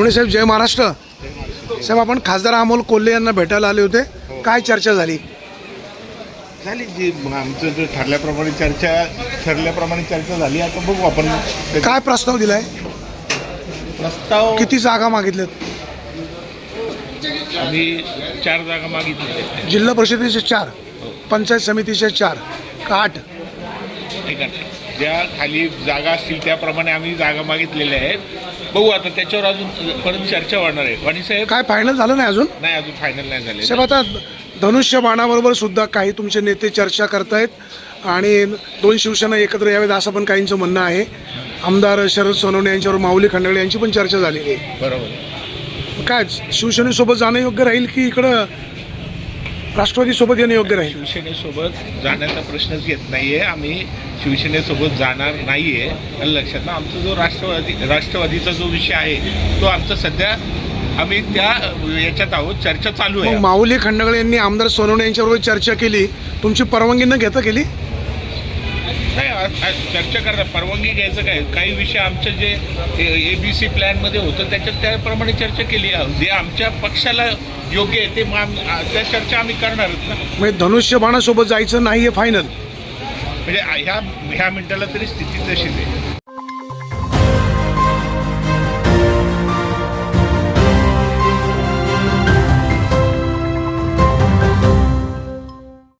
कांबळे साहेब जय महाराष्ट्र. साहेब आपण खासदार अमोल कोल्हे यांना भेटायला आले होते. काय चर्चा झाली? झाली जी आमचं जे ठरल्याप्रमाणे चर्चा ठरल्याप्रमाणे चर्चा झाली. आता बघू आपण काय प्रस्ताव दिलाय? प्रस्ताव किती जागा मागितल्यात? आम्ही चार जागा मागितलेल्या आहेत. जिल्हा परिषदेचे चार पंचायत समितीचे चार का आठ? ठीक आहे ज्या खाली जागा असतील त्याप्रमाणे आम्ही जागा मागितलेल्या आहेत. बघू आता त्याच्यावर अजून परत चर्चा होणार आहे. वाणी साहेब? काय फायनल झालं नाही अजून? नाही अजून फायनल नाही झाले. साहेब आता धनुष्य बाणाबरोबर सुद्धा काही तुमचे नेते चर्चा करतायत आणि दोन शिवसेना एकत्र यावेत असं पण काहींचं म्हणणं आहे. आमदार शरद सोनवणे यांच्यावर माऊली खंडागळे यांची पण चर्चा झालेली आहे. बरोबर. काय शिवसेनेसोबत जाणं योग्य राहील की इकडं राष्ट्रवादीसोबत येणं योग्य राहील शिवसेनेसोबत जाण्याचा प्रश्नच येत नाहीये. आम्ही शिवसेनेसोबत जाणार नाहीये आणि लक्षात ना. आमचा जो राष्ट्रवादी राष्ट्रवादीचा जो विषय आहे तो आमचा सध्या आम्ही त्या याच्यात आहोत. चर्चा चालू आहे. माऊली खंडागळे यांनी आमदार सोनवणे यांच्याबरोबर चर्चा केली. तुमची परवानगी न घेता केली? नाही चर्चा करा परवानगी घ्यायचं काय? काही विषय आमचं जे ए बी सी प्लॅनमध्ये होतं त्याच्यात त्याप्रमाणे चर्चा केली. आहे. जे आमच्या पक्षाला योग्य आहे ते त्या चर्चा आम्ही करणारच ना. म्हणजे धनुष्य बाणासोबत जायचं नाही आहे फायनल म्हणजे ह्या ह्या मिनिटाला तरी स्थिती तशीच आहे.